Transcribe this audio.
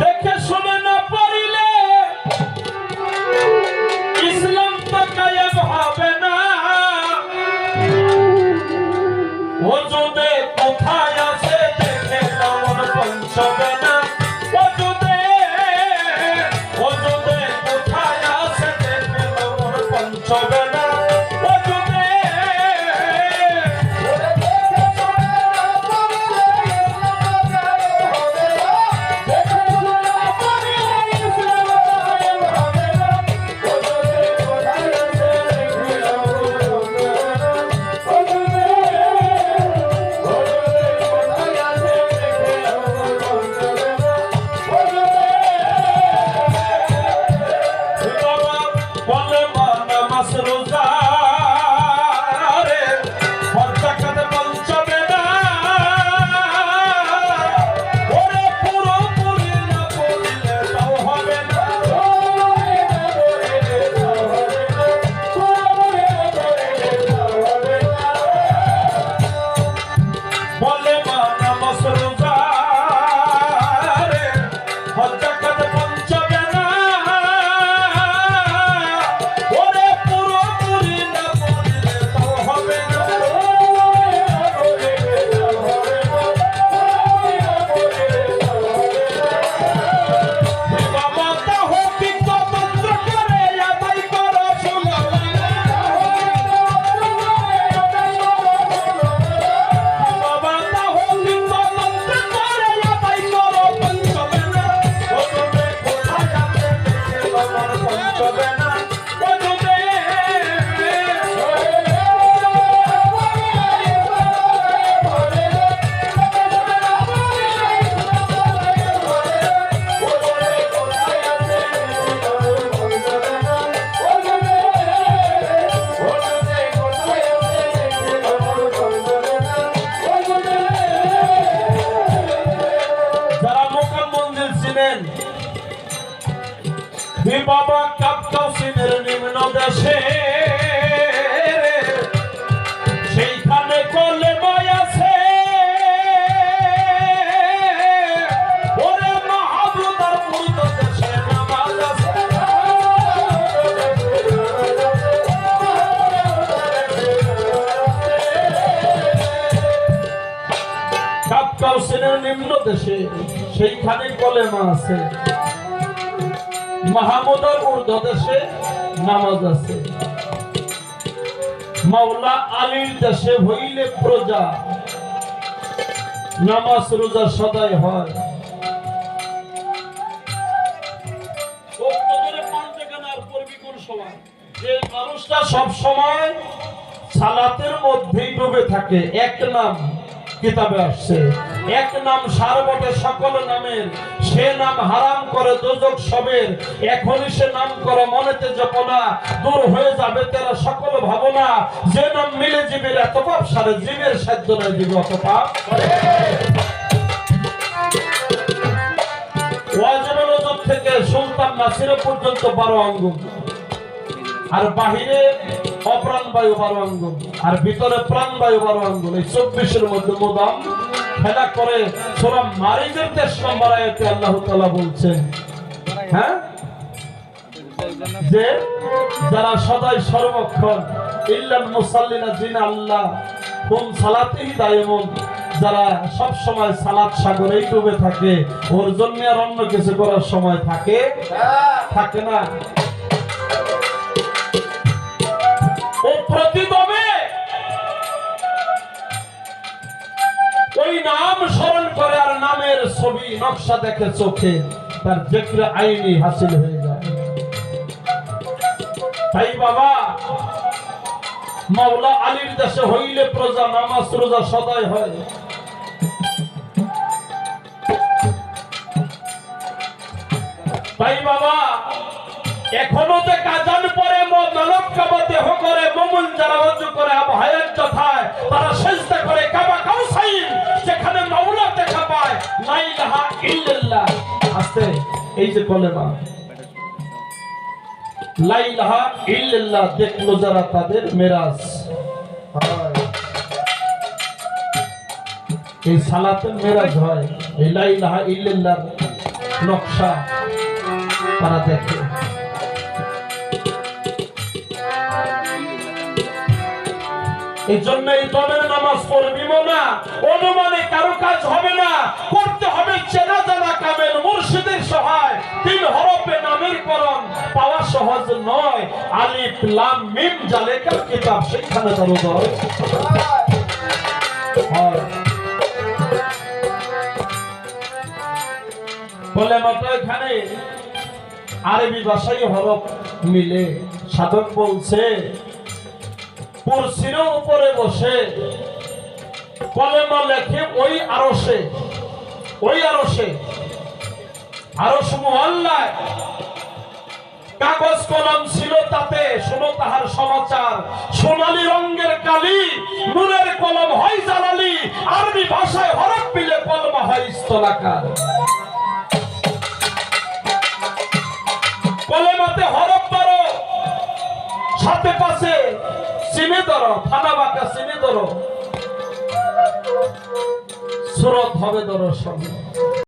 Thank you so much. তবে বাবা কাপকাউসিনের নিম্ন দেশে। সেইখানে কলে আছে। ওরে মাহবুদার নিম্ন দেশে সেইখানে কলেমা আছে। মাহমুদার উর্দদেশে নামাজ আছে। মাওলা আলীর দেশে হইলে প্রজা, নামাজ রোজা সদাই হয়। মানুষটা সব সালাতের মধ্যেই এক নাম কিতাবে আসছে। এক নাম সারবটে সকল নামের সে নাম হারাম করে দোজক সবের এখনই সে নাম করে মনেতে জপনা, দূর হয়ে যাবে তারা সকল ভাবনা। যে নাম মিলে জীবের এত পাপ, সারে জীবের সাধ্য নয় জীব অত পাপ থেকে সুলতান নাসির পর্যন্ত বারো আঙ্গুল। আর বাহিরে অপ্রাণ বায়ু বারো আঙ্গুল, আর ভিতরে প্রাণ বায়ু বারো আঙ্গুল। এই চব্বিশের মধ্যে মোদাম খেলা করে সোরা মারিদের তেইশ নম্বর আয়াতে আল্লাহ তাআলা বলছেন। হ্যাঁ? যে যারা সদাই সর্বক্ষণ ইল্লাল মুসাল্লিনা জিন আল্লাহ হুম সালাতেই দায়মন যারা সব সময় সালাত সাগরেই ডুবে থাকে ওর জন্য আর অন্য কিছু করার সময় থাকে? থাকে না। ছবি, নকশা দেখে চোখে, তার যেকরে আইনি হাসিল হয়ে যায়। তাই বাবা, মাওলা আলীর দেশে হইলে প্রজা, নামাজ, রোজা সদাই হয়। তাই বাবা, এখনও যে কাজান পরে মানব কাবা দেহ করে মমুন যারা করে আস্তে এই যে কলেমা লা ইলাহা ইল্লাল্লাহ, দেখল যারা তাদের মেরাজ। এই সালাতের মেরাজ হয়, এই লা ইলাহা ইল্লাল্লাহ নকশা তারা দেখে। এই জন্য এই দলের নামাজ পড়বি না তিন হরফে নামের করণ পাওয়া সহজ নয়। আলিফ, লাম, মিম জালেকার কিতাব সেখানে উদয় হয়। বলে মাত্র এখানে আরবি ভাষায় হরফ মিলে। সাধক বলছে কুরসির উপরে বসে, কলেমা লেখে ওই আরসে ওই আরসে আরস মোহাল্লায় কাগজ কলম ছিল তাতে, শোনো তাহার সমাচার। সোনালী রঙের কালি কলম হয় আরবি ভাষায় মিলে কলমা হয় স্থলাকার। সাথে পাশে চিনে ধরো ফানা বাঁকা চিনে ধরো। সুরত হবে ধরো সঙ্গে।